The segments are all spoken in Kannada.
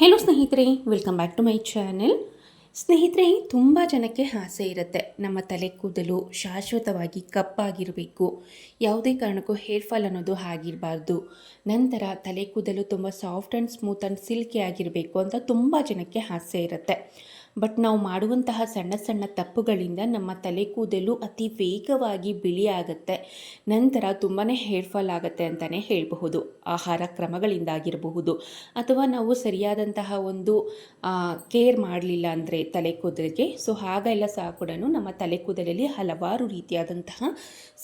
ಹೆಲೋ ಸ್ನೇಹಿತರೆ welcome back to my channel ಸ್ನೇಹಿತರೆ, ತುಂಬ ಜನಕ್ಕೆ ಆಸೆ ಇರುತ್ತೆ. ನಮ್ಮ ತಲೆ ಕೂದಲು ಶಾಶ್ವತವಾಗಿ ಕಪ್ಪಾಗಿರಬೇಕು. ಯಾವುದೇ ಕಾರಣಕ್ಕೂ ಹೇರ್ ಫಾಲ್ ಅನ್ನೋದು ಆಗಿರಬಾರ್ದು. ನಂತರ ತಲೆ ಕೂದಲು ತುಂಬ soft and smooth and silky ಆಗಿರಬೇಕು ಅಂತ ತುಂಬ ಜನಕ್ಕೆ ಆಸೆ ಇರುತ್ತೆ. ಬಟ್ ನಾವು ಮಾಡುವಂತಹ ಸಣ್ಣ ಸಣ್ಣ ತಪ್ಪುಗಳಿಂದ ನಮ್ಮ ತಲೆ ಕೂದಲು ಅತಿ ವೇಗವಾಗಿ ಬಿಳಿ ನಂತರ ತುಂಬಾ ಹೇರ್ ಫಾಲ್ ಆಗುತ್ತೆ ಅಂತಲೇ ಹೇಳಬಹುದು. ಆಹಾರ ಕ್ರಮಗಳಿಂದಾಗಿರಬಹುದು. ಅಥವಾ ನಾವು ಸರಿಯಾದಂತಹ ಒಂದು ಕೇರ್ ಮಾಡಲಿಲ್ಲ ಅಂದರೆ ತಲೆ ಕೂದಲಿಗೆ. ಸೊ ಹಾಗೆಲ್ಲ ಸಹ ಕೂಡ ನಮ್ಮ ತಲೆ ಕೂದಲಲ್ಲಿ ಹಲವಾರು ರೀತಿಯಾದಂತಹ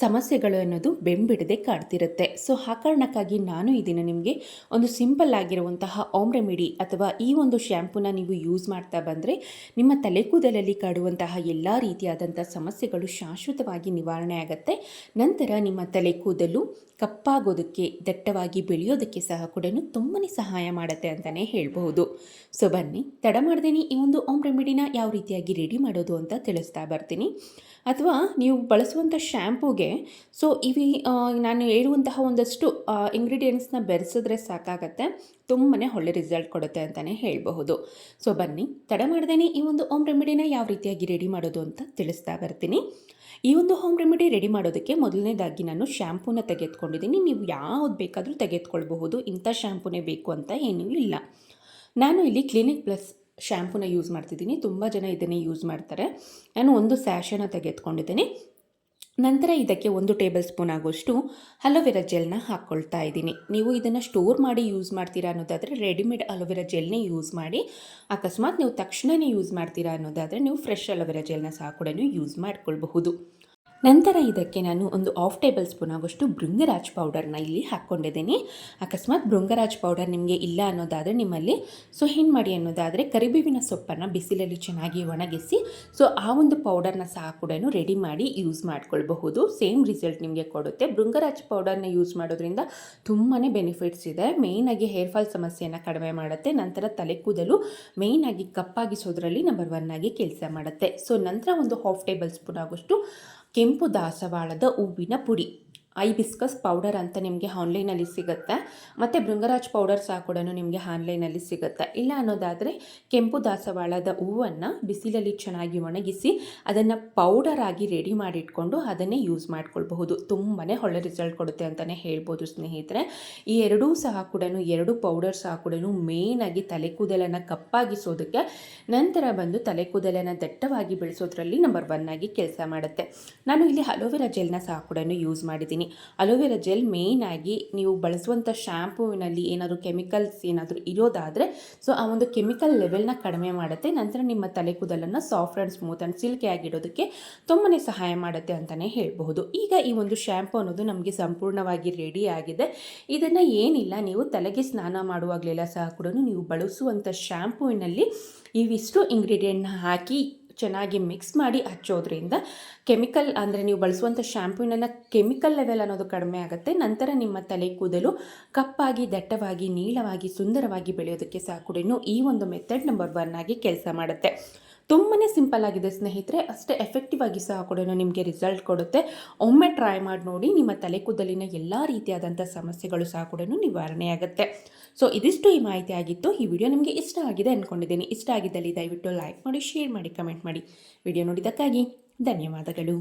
ಸಮಸ್ಯೆಗಳು ಅನ್ನೋದು ಬೆಂಬಿಡದೆ ಕಾಡ್ತಿರುತ್ತೆ. ಸೊ ಆ ಕಾರಣಕ್ಕಾಗಿ ನಾನು ಇದನ್ನು ನಿಮಗೆ ಒಂದು ಸಿಂಪಲ್ ಆಗಿರುವಂತಹ ಓಮ್ ರೆಮಿಡಿ ಅಥವಾ ಈ ಒಂದು ಶ್ಯಾಂಪೂನ ನೀವು ಯೂಸ್ ಮಾಡ್ತಾ ಬಂದರೆ ನಿಮ್ಮ ತಲೆ ಕೂದಲಲ್ಲಿ ಕಾಡುವಂತಹ ಎಲ್ಲ ರೀತಿಯಾದಂಥ ಸಮಸ್ಯೆಗಳು ಶಾಶ್ವತವಾಗಿ ನಿವಾರಣೆ ಆಗುತ್ತೆ. ನಂತರ ನಿಮ್ಮ ತಲೆ ಕೂದಲು ಕಪ್ಪಾಗೋದಕ್ಕೆ, ದಟ್ಟವಾಗಿ ಬೆಳೆಯೋದಕ್ಕೆ ಸಹ ಕೂಡ ತುಂಬಾ ಸಹಾಯ ಮಾಡುತ್ತೆ ಅಂತಲೇ ಹೇಳಬಹುದು. ಸೊ ಬನ್ನಿ, ತಡ ಮಾಡ್ದೇನೆ ಈ ಒಂದು ಓಮ್ ರೆಮಿಡಿನ ಯಾವ ರೀತಿಯಾಗಿ ರೆಡಿ ಮಾಡೋದು ಅಂತ ತಿಳಿಸ್ತಾ ಬರ್ತೀನಿ. ಅಥವಾ ನೀವು ಬಳಸುವಂಥ ಶ್ಯಾಂಪೂಗೆ, ಸೊ ಇವಿ ನಾನು ಹೇಳುವಂತಹ ಒಂದಷ್ಟು ಇಂಗ್ರೀಡಿಯೆಂಟ್ಸ್ನ ಬೆರೆಸಿದ್ರೆ ಸಾಕಾಗತ್ತೆ. ತುಂಬಾ ಒಳ್ಳೆ ರಿಸಲ್ಟ್ ಕೊಡುತ್ತೆ ಅಂತಲೇ ಹೇಳಬಹುದು. ಸೊ ಬನ್ನಿ, ತಡ ಮಾಡ್ದೇನೆ ಈ ಒಂದು ಹೋಮ್ ರೆಮಿಡಿನ ಯಾವ ರೀತಿಯಾಗಿ ರೆಡಿ ಮಾಡೋದು ಅಂತ ತಿಳಿಸ್ತಾ ಬರ್ತೀನಿ. ಈ ಒಂದು ಹೋಮ್ ರೆಮಿಡಿ ರೆಡಿ ಮಾಡೋದಕ್ಕೆ ಮೊದಲನೇದಾಗಿ ನಾನು ಶ್ಯಾಂಪೂನ ತೆಗೆದುಕೊಂಡಿದ್ದೀನಿ. ನೀವು ಯಾವ್ದು ಬೇಕಾದರೂ ತೆಗೆದುಕೊಳ್ಬಹುದು. ಇಂಥ ಶ್ಯಾಂಪೂನೇ ಬೇಕು ಅಂತ ಏನೂ ಇಲ್ಲ. ನಾನು ಇಲ್ಲಿ ಕ್ಲಿನಿಕ್ ಪ್ಲಸ್ ಶ್ಯಾಂಪೂನ ಯೂಸ್ ಮಾಡ್ತಿದ್ದೀನಿ. ತುಂಬ ಜನ ಇದನ್ನೇ ಯೂಸ್ ಮಾಡ್ತಾರೆ. ನಾನು ಒಂದು ಸ್ಯಾಶನ ತೆಗೆದುಕೊಂಡಿದ್ದೀನಿ. ನಂತರ ಇದಕ್ಕೆ ಒಂದು ಟೇಬಲ್ ಸ್ಪೂನ್ ಆಗೋಷ್ಟು ಅಲೋವೆರಾ ಜೆಲ್ನ ಹಾಕ್ಕೊಳ್ತಾ ಇದ್ದೀನಿ. ನೀವು ಇದನ್ನು ಸ್ಟೋರ್ ಮಾಡಿ ಯೂಸ್ ಮಾಡ್ತೀರಾ ಅನ್ನೋದಾದರೆ ರೆಡಿಮೇಡ್ ಅಲೋವೆರಾ ಜೆಲ್ನೇ ಯೂಸ್ ಮಾಡಿ, ಅಕಸ್ಮಾತ್ ನೀವು ತಕ್ಷಣವೇ ಯೂಸ್ ಮಾಡ್ತೀರಾ ಅನ್ನೋದಾದರೆ ನೀವು ಫ್ರೆಶ್ ಅಲೋವೆರಾ ಜೆಲ್ನ ಸಹ ಕೂಡ ಯೂಸ್ ಮಾಡ್ಕೊಳ್ಬಹುದು. ನಂತರ ಇದಕ್ಕೆ ನಾನು ಒಂದು ಆಫ್ ಟೇಬಲ್ ಸ್ಪೂನ್ ಆಗೋಷ್ಟು ಭೃಂಗರಾಜ್ ಪೌಡರ್ನ ಇಲ್ಲಿ ಹಾಕ್ಕೊಂಡಿದ್ದೀನಿ. ಅಕಸ್ಮಾತ್ ಭೃಂಗರಾಜ್ ಪೌಡರ್ ನಿಮಗೆ ಇಲ್ಲ ಅನ್ನೋದಾದರೆ ನಿಮ್ಮಲ್ಲಿ ಸೊ ಏನು ಮಾಡಿ ಅನ್ನೋದಾದರೆ ಕರಿಬೇವಿನ ಸೊಪ್ಪನ್ನು ಬಿಸಿಲಲ್ಲಿ ಚೆನ್ನಾಗಿ ಒಣಗಿಸಿ ಸೊ ಆ ಒಂದು ಪೌಡರ್ನ ಸಹ ಕೂಡ ರೆಡಿ ಮಾಡಿ ಯೂಸ್ ಮಾಡ್ಕೊಳ್ಬಹುದು. ಸೇಮ್ ರಿಸಲ್ಟ್ ನಿಮಗೆ ಕೊಡುತ್ತೆ. ಭೃಂಗರಾಜ್ ಪೌಡರ್ನ ಯೂಸ್ ಮಾಡೋದ್ರಿಂದ ತುಂಬಾ ಬೆನಿಫಿಟ್ಸ್ ಇದೆ. ಮೇಯ್ನಾಗಿ ಹೇರ್ ಫಾಲ್ ಸಮಸ್ಯೆಯನ್ನು ಕಡಿಮೆ ಮಾಡುತ್ತೆ. ನಂತರ ತಲೆ ಕೂದಲು ಮೇಯ್ನಾಗಿ ಕಪ್ಪಾಗಿಸೋದ್ರಲ್ಲಿ ನಂಬರ್ ಒನ್ ಆಗಿ ಕೆಲಸ ಮಾಡುತ್ತೆ. ಸೊ ನಂತರ ಒಂದು ಹಾಫ್ ಟೇಬಲ್ ಸ್ಪೂನ್ ಆಗೋಷ್ಟು ಕೆಂಪು ದಾಸವಾಳದ ಹೂವಿನ ಪುಡಿ. ಐಬಿಸ್ಕಸ್ ಪೌಡರ್ ಅಂತ ನಿಮಗೆ ಆನ್ಲೈನಲ್ಲಿ ಸಿಗುತ್ತೆ. ಮತ್ತು ಭೃಂಗರಾಜ್ ಪೌಡರ್ ಸಹ ಕೂಡ ನಿಮಗೆ ಆನ್ಲೈನಲ್ಲಿ ಸಿಗುತ್ತೆ. ಇಲ್ಲ ಅನ್ನೋದಾದರೆ ಕೆಂಪು ದಾಸವಾಳದ ಹೂವನ್ನು ಬಿಸಿಲಲ್ಲಿ ಚೆನ್ನಾಗಿ ಒಣಗಿಸಿ ಅದನ್ನು ಪೌಡರ್ ಆಗಿ ರೆಡಿ ಮಾಡಿಟ್ಕೊಂಡು ಅದನ್ನೇ ಯೂಸ್ ಮಾಡ್ಕೊಳ್ಬಹುದು. ತುಂಬಾ ಒಳ್ಳೆ ರಿಸಲ್ಟ್ ಕೊಡುತ್ತೆ ಅಂತಲೇ ಹೇಳ್ಬೋದು ಸ್ನೇಹಿತರೆ. ಈ ಎರಡೂ ಸಹ ಕೂಡ ಎರಡು ಪೌಡರ್ ಸಹ ಕೂಡ ಮೇಯ್ನಾಗಿ ತಲೆ ಕೂದಲನ್ನು ಕಪ್ಪಾಗಿಸೋದಕ್ಕೆ ನಂತರ ಬಂದು ತಲೆ ಕೂದಲನ್ನು ದಟ್ಟವಾಗಿ ಬೆಳೆಸೋದ್ರಲ್ಲಿ ನಂಬರ್ ಒನ್ ಆಗಿ ಕೆಲಸ ಮಾಡುತ್ತೆ. ನಾನು ಇಲ್ಲಿ ಅಲೋವೆರಾ ಜೆಲ್ನ ಸಹ ಕೂಡ ಯೂಸ್ ಮಾಡಿದ್ದೀನಿ. ಅಲೋವೆರಾ ಜೆಲ್ ಮೇಯ್ನ್ ಆಗಿ ನೀವು ಬಳಸುವಂಥ ಶ್ಯಾಂಪೂವಿನಲ್ಲಿ ಏನಾದರೂ ಕೆಮಿಕಲ್ಸ್ ಏನಾದರೂ ಇರೋದಾದರೆ ಸೊ ಆ ಒಂದು ಕೆಮಿಕಲ್ ಲೆವೆಲ್ನ ಕಡಿಮೆ ಮಾಡುತ್ತೆ. ನಂತರ ನಿಮ್ಮ ತಲೆ ಕೂದಲನ್ನು soft and smooth and silky ಆಗಿಡೋದಕ್ಕೆ ತುಂಬಾ ಸಹಾಯ ಮಾಡುತ್ತೆ ಅಂತಲೇ ಹೇಳಬಹುದು. ಈಗ ಈ ಒಂದು ಶ್ಯಾಂಪು ಅನ್ನೋದು ನಮಗೆ ಸಂಪೂರ್ಣವಾಗಿ ರೆಡಿ ಆಗಿದೆ. ಇದನ್ನು ಏನಿಲ್ಲ, ನೀವು ತಲೆಗೆ ಸ್ನಾನ ಮಾಡುವಾಗಲೆಲ್ಲ ಸಹ ಕೂಡ ನೀವು ಬಳಸುವಂಥ ಶ್ಯಾಂಪೂವಿನಲ್ಲಿ ಇವಿಷ್ಟು ಇಂಗ್ರೀಡಿಯೆಂಟ್ನ ಹಾಕಿ ಚೆನ್ನಾಗಿ ಮಿಕ್ಸ್ ಮಾಡಿ ಹಚ್ಚೋದ್ರಿಂದ ಕೆಮಿಕಲ್ ಅಂದರೆ ನೀವು ಬಳಸುವಂಥ ಶ್ಯಾಂಪೂನನ್ನು ಕೆಮಿಕಲ್ ಲೆವೆಲ್ ಅನ್ನೋದು ಕಡಿಮೆ ಆಗುತ್ತೆ. ನಂತರ ನಿಮ್ಮ ತಲೆ ಕೂದಲು ಕಪ್ಪಾಗಿ, ದಟ್ಟವಾಗಿ, ನೀಳವಾಗಿ, ಸುಂದರವಾಗಿ ಬೆಳೆಯೋದಕ್ಕೆ ಸಹ ಕೂಡ ಈ ಒಂದು ಮೆಥಡ್ ನಂಬರ್ ಒನ್ ಆಗಿ ಕೆಲಸ ಮಾಡುತ್ತೆ. ತುಂಬಾ ಸಿಂಪಲ್ ಆಗಿದೆ ಸ್ನೇಹಿತರೆ, ಅಷ್ಟೇ ಎಫೆಕ್ಟಿವ್ ಆಗಿ ಸಹ ಕೂಡ ನಿಮಗೆ ರಿಸಲ್ಟ್ ಕೊಡುತ್ತೆ. ಒಮ್ಮೆ ಟ್ರೈ ಮಾಡಿ ನೋಡಿ, ನಿಮ್ಮ ತಲೆ ಕೂದಲಿನ ಎಲ್ಲ ರೀತಿಯಾದಂಥ ಸಮಸ್ಯೆಗಳು ಸಹ ಕೂಡ ನಿವಾರಣೆ ಆಗುತ್ತೆ ಸೊ ಇದಿಷ್ಟು ಈ ಮಾಹಿತಿ ಆಗಿತ್ತು. ಈ ವಿಡಿಯೋ ನಿಮಗೆ ಇಷ್ಟ ಆಗಿದೆ ಅಂದ್ಕೊಂಡಿದ್ದೀನಿ ಇಷ್ಟ ಆಗಿದ್ದಲ್ಲಿ ದಯವಿಟ್ಟು ಲೈಕ್ ಮಾಡಿ ಶೇರ್ ಮಾಡಿ ಕಮೆಂಟ್ ಮಾಡಿ. ವಿಡಿಯೋ ನೋಡಿದ್ದಕ್ಕಾಗಿ ಧನ್ಯವಾದಗಳು.